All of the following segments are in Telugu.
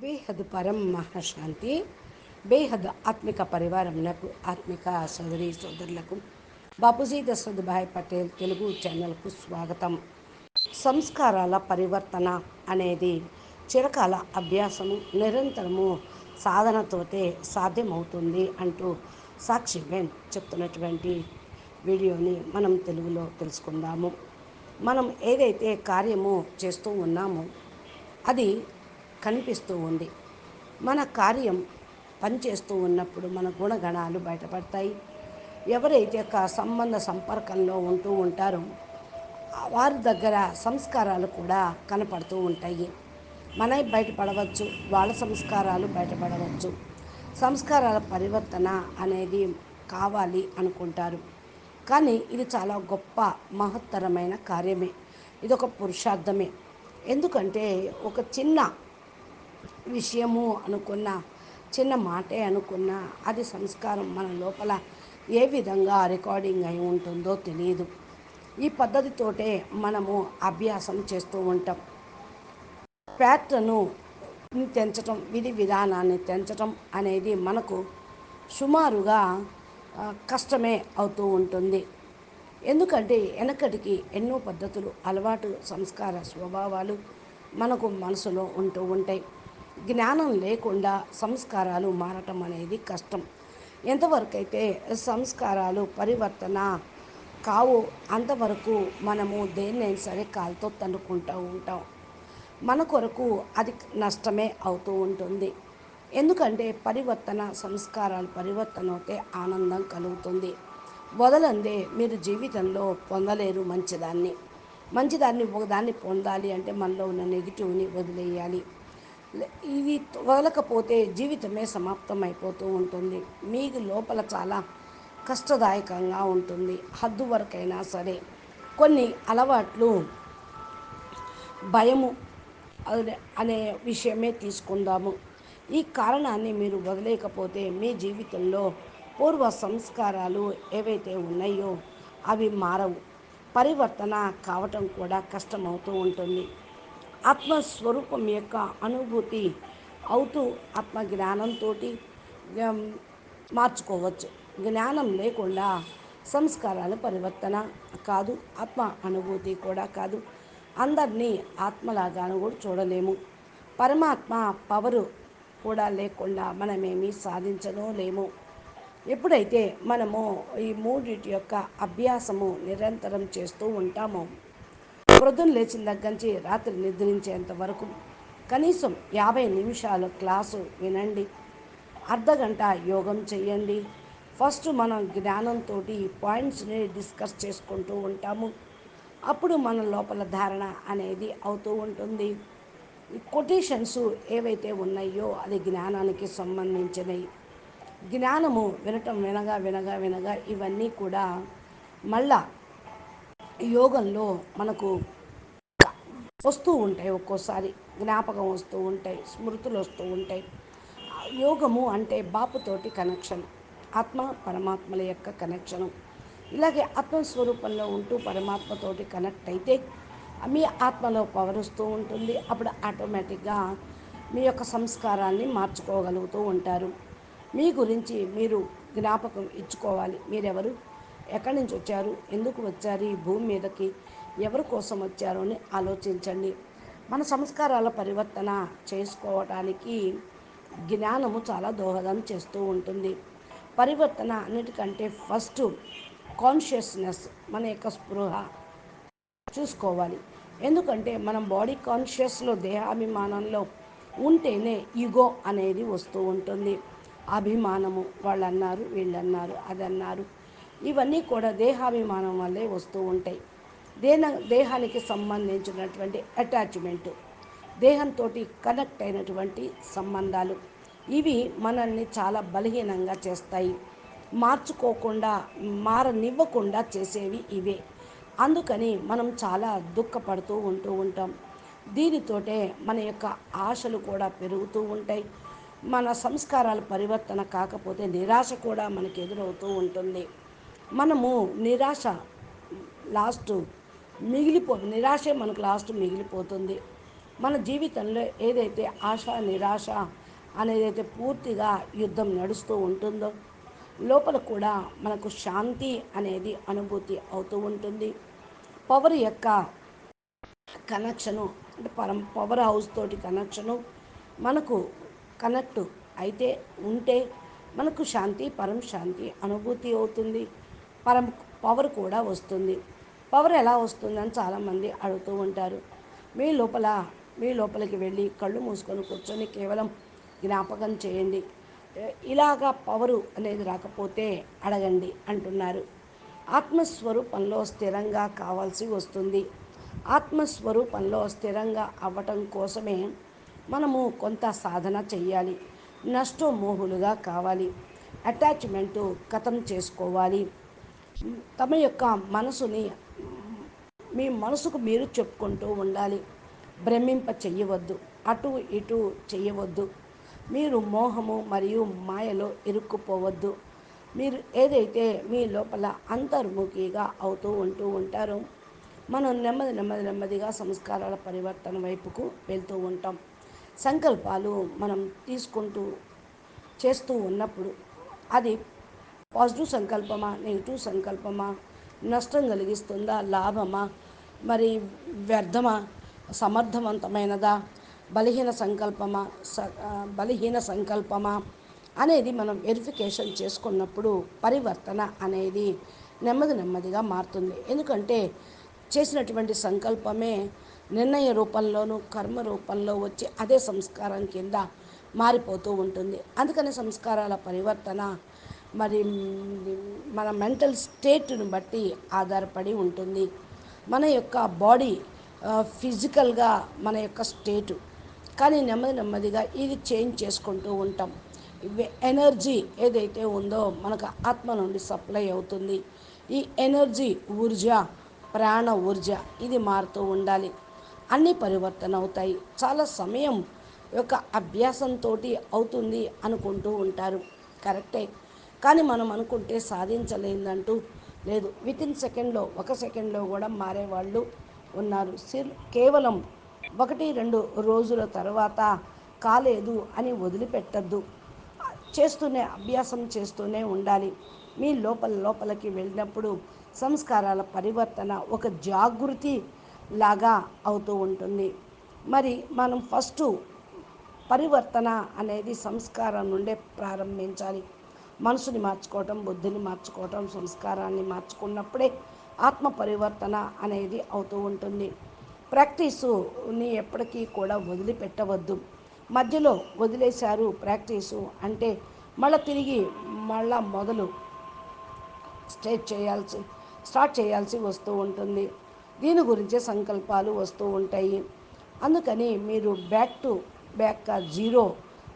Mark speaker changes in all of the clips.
Speaker 1: బేహద్ పరం మహాశాంతి బేహద్ ఆత్మిక పరివారంకు ఆత్మిక సోదరి సోదరులకు బాపూజీ దశరథ్ పటేల్ తెలుగు ఛానల్కు స్వాగతం. సంస్కారాల పరివర్తన అనేది చిరకాల అభ్యాసము నిరంతరము సాధనతోటే సాధ్యమవుతుంది అంటూ సాక్షి బెన్ చెప్తున్నటువంటి వీడియోని మనం తెలుగులో తెలుసుకుందాము. మనం ఏదైతే కార్యము చేస్తూ ఉన్నామో అది కనిపిస్తూ ఉంది. మన కార్యం పనిచేస్తూ ఉన్నప్పుడు మన గుణగణాలు బయటపడతాయి. ఎవరైతే ఒక సంబంధ సంపర్కంలో ఉంటూ ఉంటారో వారి దగ్గర సంస్కారాలు కూడా కనపడుతూ ఉంటాయి. మనవి బయటపడవచ్చు వాళ్ళ సంస్కారాలు బయటపడవచ్చు. సంస్కారాల పరివర్తన అనేది కావాలి అనుకుంటారు. కానీ ఇది చాలా గొప్ప మహత్తరమైన కార్యమే. ఇది ఒక పురుషార్థమే. ఎందుకంటే ఒక చిన్న విషయము అనుకున్న చిన్న మాటే అనుకున్న అది సంస్కారం మన లోపల ఏ విధంగా రికార్డింగ్ అయి ఉంటుందో తెలియదు ఈ పద్ధతితోటే మనము అభ్యాసం చేస్తూ ఉంటాం. ప్యాట్రను తెంచటం విధి విధానాన్ని తెంచటం అనేది మనకు సుమారుగా కష్టమే అవుతూ ఉంటుంది. ఎందుకంటే వెనకటికి ఎన్నో పద్ధతులు అలవాటు సంస్కార స్వభావాలు మనకు మనసులో ఉంటూ ఉంటాయి. జ్ఞానం లేకుండా సంస్కారాలు మారటం అనేది కష్టం. ఎంతవరకు అయితే సంస్కారాలు పరివర్తన కావు అంతవరకు మనము దేన్నైనా సరే కాలుతో తన్నుకుంటూ ఉంటాం. మన కొరకు అది నష్టమే అవుతూ ఉంటుంది. ఎందుకంటే పరివర్తన సంస్కారాలు పరివర్తన అవుతే ఆనందం కలుగుతుంది. వదలందే మీరు జీవితంలో పొందలేరు మంచిదాన్ని. మంచిదాన్ని ఒకదాన్ని పొందాలి అంటే మనలో ఉన్న నెగిటివ్ని వదిలేయాలి. ఇవి వదలకపోతే జీవితమే సమాప్తం అయిపోతూ ఉంటుంది. మీకు లోపల చాలా కష్టదాయకంగా ఉంటుంది. హద్దు వరకైనా సరే కొన్ని అలవాట్లు భయము అనే విషయమే తీసుకుందాము. ఈ కారణాన్ని మీరు వదిలేకపోతే మీ జీవితంలో పూర్వ సంస్కారాలు ఏవైతే ఉన్నాయో అవి మారవు. పరివర్తన కావటం కూడా కష్టమవుతూ ఉంటుంది. ఆత్మస్వరూపం యొక్క అనుభూతి అవుతూ ఆత్మ జ్ఞానంతో మార్చుకోవచ్చు. జ్ఞానం లేకుండా సంస్కారాల పరివర్తన కాదు ఆత్మ అనుభూతి కూడా కాదు. అందరినీ ఆత్మలాగాను కూడా చూడలేము. పరమాత్మ పవరు కూడా లేకుండా మనమేమీ సాధించనో లేము. ఎప్పుడైతే మనము ఈ మూడింటి యొక్క అభ్యాసము నిరంతరం చేస్తూ ఉంటామో ప్రొద్దున లేచిన దగ్గర నుంచి రాత్రి నిద్రించేంత వరకు కనీసం యాభై నిమిషాలు క్లాసు వినండి. అర్ధగంట యోగం చేయండి ఫస్ట్ మనం జ్ఞానంతో పాయింట్స్ని డిస్కస్ చేసుకుంటూ ఉంటాము. అప్పుడు మన లోపల ధారణ అనేది అవుతూ ఉంటుంది. కొటేషన్స్ ఏవైతే ఉన్నాయో అది జ్ఞానానికి సంబంధించినవి జ్ఞానము వినటం వినగా వినగా వినగా ఇవన్నీ కూడా మళ్ళా యోగంలో మనకు వస్తూ ఉంటాయి ఒక్కోసారి జ్ఞాపకం వస్తూ ఉంటాయి స్మృతులు వస్తూ ఉంటాయి. యోగము అంటే బాపుతోటి కనెక్షన్ ఆత్మ పరమాత్మల యొక్క కనెక్షను ఇలాగే ఆత్మస్వరూపంలో ఉంటూ పరమాత్మతోటి కనెక్ట్ అయితే మీ ఆత్మలో పవర్ వస్తూ ఉంటుంది. అప్పుడు ఆటోమేటిక్గా మీ యొక్క సంస్కారాన్ని మార్చుకోగలుగుతూ ఉంటారు. మీ గురించి మీరు జ్ఞాపకం ఇచ్చుకోవాలి. మీరెవరు? ఎక్కడి నుంచి వచ్చారు? ఎందుకు వచ్చారు? ఈ భూమి మీదకి ఎవరి కోసం వచ్చారు? అని ఆలోచించండి. మన సంస్కారాల పరివర్తన చేసుకోవటానికి జ్ఞానము చాలా దోహదం చేస్తూ ఉంటుంది. పరివర్తన అన్నిటికంటే ఫస్ట్ కాన్షియస్నెస్ మన యొక్క స్పృహ చూసుకోవాలి. ఎందుకంటే మనం బాడీ కాన్షియస్లో దేహాభిమానంలో ఉంటేనే ఈగో అనేది వస్తూ ఉంటుంది. అభిమానము వాళ్ళు అన్నారు వీళ్ళు అన్నారు అది అన్నారు ఇవన్నీ కూడా దేహాభిమానం వల్లే వస్తూ ఉంటాయి. దేన దేహానికి సంబంధించినటువంటి అటాచ్మెంటు దేహంతో కనెక్ట్ అయినటువంటి సంబంధాలు ఇవి మనల్ని చాలా బలహీనంగా చేస్తాయి. మార్చుకోకుండా మారనివ్వకుండా చేసేవి ఇవే. అందుకని మనం చాలా దుఃఖపడుతూ ఉంటూ ఉంటాం. దీనితోటే మన యొక్క ఆశలు కూడా పెరుగుతూ ఉంటాయి. మన సంస్కారాల పరివర్తన కాకపోతే నిరాశ కూడా మనకు ఎదురవుతూ ఉంటుంది. మనము నిరాశ లాస్ట్ మిగిలిపో నిరాశే మనకు లాస్ట్ మిగిలిపోతుంది. మన జీవితంలో ఏదైతే ఆశ నిరాశ అనేదైతే పూర్తిగా యుద్ధం నడుస్తూ ఉంటుందో లోపల కూడా మనకు శాంతి అనేది అనుభూతి అవుతూ ఉంటుంది. పవర్ యొక్క కనెక్షను అంటే పరం పవర్ హౌస్ తోటి కనెక్షను మనకు కనెక్ట్ అయితే ఉంటే మనకు శాంతి పరం శాంతి అనుభూతి అవుతుంది. పరం పవర్ కూడా వస్తుంది. పవర్ ఎలా వస్తుందని చాలామంది అడుగుతూ ఉంటారు. మీ లోపల మీ లోపలికి వెళ్ళి కళ్ళు మూసుకొని కూర్చొని కేవలం జ్ఞాపకం చేయండి. ఇలాగా పవరు అనేది రాకపోతే అడగండి అంటున్నారు. ఆత్మస్వరూపంలో స్థిరంగా కావాల్సి వస్తుంది. ఆత్మస్వరూపంలో స్థిరంగా అవ్వటం కోసమే మనము కొంత సాధన చేయాలి నష్టమోహులుగా కావాలి. అటాచ్మెంటు కథం చేసుకోవాలి. తమ యొక్క మనసుని మీ మనసుకు మీరు చెప్పుకుంటూ ఉండాలి. భ్రమింప చెయ్యవద్దు అటు ఇటు చెయ్యవద్దు. మీరు మోహము మరియు మాయలో ఇరుక్కుపోవద్దు. మీరు ఏదైతే మీ లోపల అంతర్ముఖిగా అవుతూ ఉంటూ ఉంటారో మనం నెమ్మది నెమ్మది నెమ్మదిగా సంస్కారాల పరివర్తన వైపుకు వెళ్తూ ఉంటాం. సంకల్పాలు మనం తీసుకుంటూ చేస్తూ ఉన్నప్పుడు అది పాజిటివ్ సంకల్పమా నెగిటివ్ సంకల్పమా నష్టం కలిగిస్తుందా లాభమా మరి వ్యర్థమా సమర్థవంతమైనదా బలహీన సంకల్పమా స బలహీన సంకల్పమా అనేది మనం వెరిఫికేషన్ చేసుకున్నప్పుడు పరివర్తన అనేది నెమ్మది నెమ్మదిగా మారుతుంది. ఎందుకంటే చేసినటువంటి సంకల్పమే నిర్ణయ రూపంలోనూ కర్మ రూపంలో వచ్చి అదే సంస్కారం కింద మారిపోతూ ఉంటుంది. అందుకని సంస్కారాల పరివర్తన మరి మన మెంటల్ స్టేట్ను బట్టి ఆధారపడి ఉంటుంది. మన యొక్క బాడీ ఫిజికల్గా మన యొక్క స్టేటు. కానీ నెమ్మది నెమ్మదిగా ఇది చేంజ్ చేసుకుంటూ ఉంటాం. ఎనర్జీ ఏదైతే ఉందో మనకు ఆత్మ నుండి సప్లై అవుతుంది. ఈ ఎనర్జీ ఊర్జ ప్రాణ ఊర్జ ఇది మారుతూ ఉండాలి. అన్ని పరివర్తన అవుతాయి. చాలా సమయం యొక్క అభ్యాసంతో అవుతుంది అనుకుంటూ ఉంటారు. కరెక్టే. కానీ మనం అనుకుంటే సాధించలేదంటూ లేదు. విత్ ఇన్ సెకండ్లో ఒక సెకండ్లో కూడా మారేవాళ్ళు ఉన్నారు. కేవలం ఒకటి రెండు రోజుల తర్వాత కాలేదు అని వదిలిపెట్టద్దు. చేస్తూనే అభ్యాసం చేస్తూనే ఉండాలి. మీ లోపల లోపలికి వెళ్ళినప్పుడు సంస్కారాల పరివర్తన ఒక జాగృతి లాగా అవుతూ ఉంటుంది. మరి మనం ఫస్ట్ పరివర్తన అనేది సంస్కారం నుండే ప్రారంభించాలి. మనసుని మార్చుకోవటం బుద్ధిని మార్చుకోవటం సంస్కారాన్ని మార్చుకున్నప్పుడే ఆత్మ పరివర్తన అనేది అవుతూ ఉంటుంది. ప్రాక్టీసుని ఎప్పటికీ కూడా వదిలిపెట్టవద్దు. మధ్యలో వదిలేశారు ప్రాక్టీసు అంటే మళ్ళీ తిరిగి మళ్ళా మొదలు స్టేట్ చేయాల్సి స్టార్ట్ చేయాల్సి వస్తూ ఉంటుంది. దీని గురించే సంకల్పాలు వస్తూ ఉంటాయి. అందుకని మీరు బ్యాక్ టు బ్యాక్ జీరో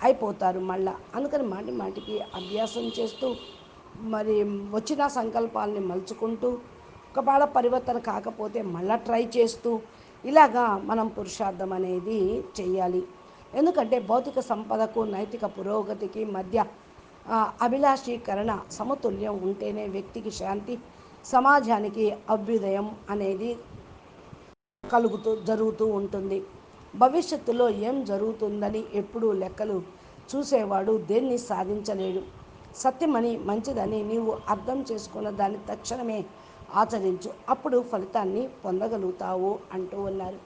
Speaker 1: అయిపోతారు మళ్ళా. అందుకని మాటి మాటికి అభ్యాసం చేస్తూ మరి వచ్చిన సంకల్పాలని మలుచుకుంటూ ఒకవేళ పరివర్తన కాకపోతే మళ్ళీ ట్రై చేస్తూ ఇలాగా మనం పురుషార్థం అనేది చేయాలి ఎందుకంటే భౌతిక సంపదకు నైతిక పురోగతికి మధ్య అభిలాషీకరణ సమతుల్యం ఉంటేనే వ్యక్తికి శాంతి సమాజానికి అభ్యుదయం అనేది కలుగుతూ జరుగుతూ ఉంటుంది. భవిష్యత్తులో ఏం జరుగుతుందని ఎప్పుడూ లెక్కలు చూసేవాడు దేన్ని సాధించలేడు. సత్యమని మంచిదని నీవు అర్థం చేసుకున్న దాన్ని తక్షణమే ఆచరించు. అప్పుడు ఫలితాన్ని పొందగలుగుతావు అంటూ ఉన్నారు.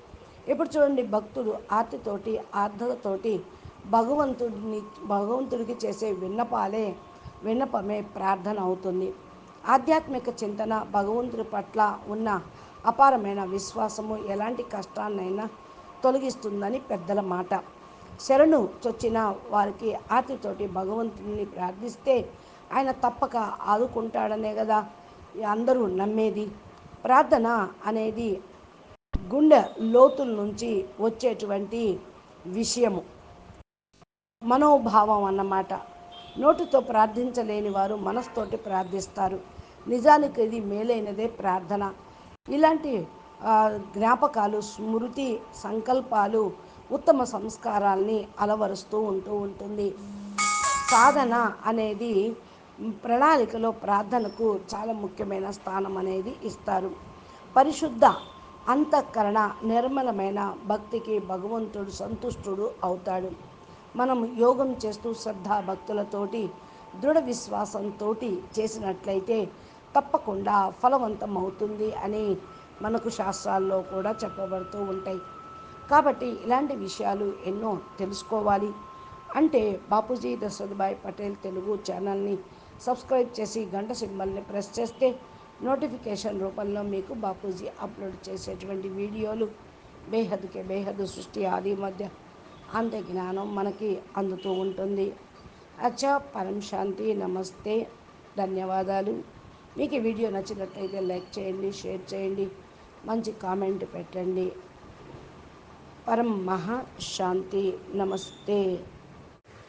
Speaker 1: ఇప్పుడు చూడండి భక్తుడు ఆర్తితోటి ఆర్ధతతోటి భగవంతుడిని భగవంతుడికి చేసే విన్నపాలే విన్నపమే ప్రార్థన అవుతుంది. ఆధ్యాత్మిక చింతన భగవంతుడి పట్ల ఉన్న అపారమైన విశ్వాసము ఎలాంటి కష్టాన్నైనా తొలగిస్తుందని పెద్దల మాట. శరణు చొచ్చిన వారికి ఆతితోటి భగవంతుని ప్రార్థిస్తే ఆయన తప్పక ఆదుకుంటాడనే కదా అందరూ నమ్మేది. ప్రార్థన అనేది గుండె లోతుల నుంచి వచ్చేటువంటి విషయము. మనోభావం అన్నమాట. నోటితో ప్రార్థించలేని వారు మనస్తోటి ప్రార్థిస్తారు. నిజానికి ఇది మేలైనదే ప్రార్థన. ఇలాంటి జ్ఞాపకాలు స్మృతి సంకల్పాలు ఉత్తమ సంస్కారాల్ని అలవరుస్తూ ఉంటూ ఉంటుంది. సాధన అనేది ప్రణాళికలో ప్రార్థనకు చాలా ముఖ్యమైన స్థానం అనేది ఇస్తారు. పరిశుద్ధ అంతఃకరణ నిర్మలమైన భక్తికి భగవంతుడు సంతుష్టుడు అవుతాడు. మనం యోగం చేస్తూ శ్రద్ధ భక్తులతోటి దృఢ విశ్వాసంతో చేసినట్లయితే తప్పకుండా ఫలవంతం అవుతుంది అని మనకు శాస్త్రాల్లో కూడా చెప్పబడుతూ ఉంటాయి. కాబట్టి ఇలాంటి విషయాలు ఎన్నో తెలుసుకోవాలి. అంటే బాపూజీ దశరథభాయ్ పటేల్ తెలుగు ఛానల్ని సబ్స్క్రైబ్ చేసి గంట సింబల్ని ప్రెస్ చేస్తే నోటిఫికేషన్ రూపంలో మీకు బాపూజీ అప్లోడ్ చేసేటువంటి వీడియోలు బేహద్కే బేహద్ సృష్టి ఆది మధ్య అంత జ్ఞానం మనకి అందుతూ ఉంటుంది. అచ్చా పరం శాంతి నమస్తే. ధన్యవాదాలు. మీకు ఈ వీడియో నచ్చినట్లయితే లైక్ చేయండి షేర్ చేయండి. మంచి కామెంట్ పెట్టండి. పరం మహా శాంతి నమస్తే.